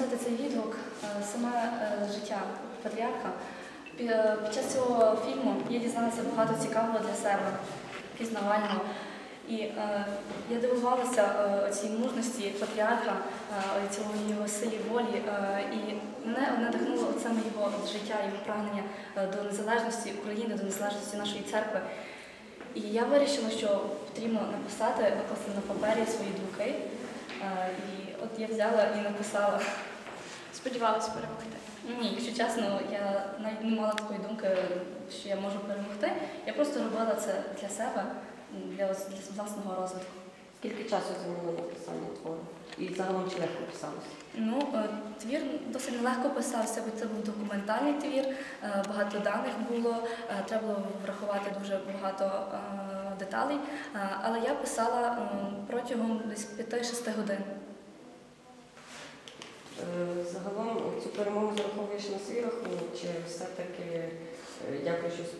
написати цей відгук, е, саме е, життя патріарха. Е, Під час цього фільму я дізналася багато цікавого для себе, пізнавального. І я дивувалася е, цій мужності патріарха, цього його силі волі. і мене надихнуло саме його життя, його прагнення до незалежності України, до незалежності нашої церкви. І я вирішила, що потрібно написати, викласти на папері свої думки. Я взяла і написала. Сподівалася перемогти. Ні, якщо чесно, я навіть не мала такої думки, що я можу перемогти. Я просто робила це для себе, для, для власного розвитку. Скільки часу зайняло написання твору? І загалом чи легко писалося? Ну, е, твір досить легко писався, бо це був документальний твір, е, багато даних було, е, треба було врахувати дуже багато деталей. Але я писала протягом десь 5-6 годин. Е, Зараховуєш на свій рахунок, чи все-таки е,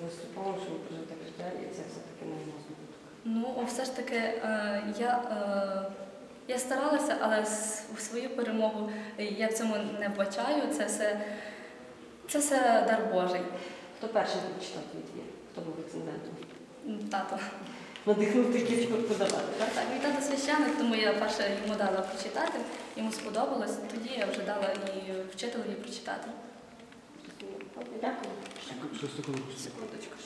виступом, що ми прожив так життя, і це все-таки не можна бути? Ну, все ж таки, е, я, е, я старалася, але свою перемогу я в цьому не вбачаю. Це все, це все дар Божий. Хто першим прочитав твій твір? Хто був рецензентом? Тато. Надихнув такі подавати, так? Так, мій тато священник, тому я перше йому дала прочитати, йому сподобалось, тоді я вже дала і вчителю прочитати. Дякую. Секундочку.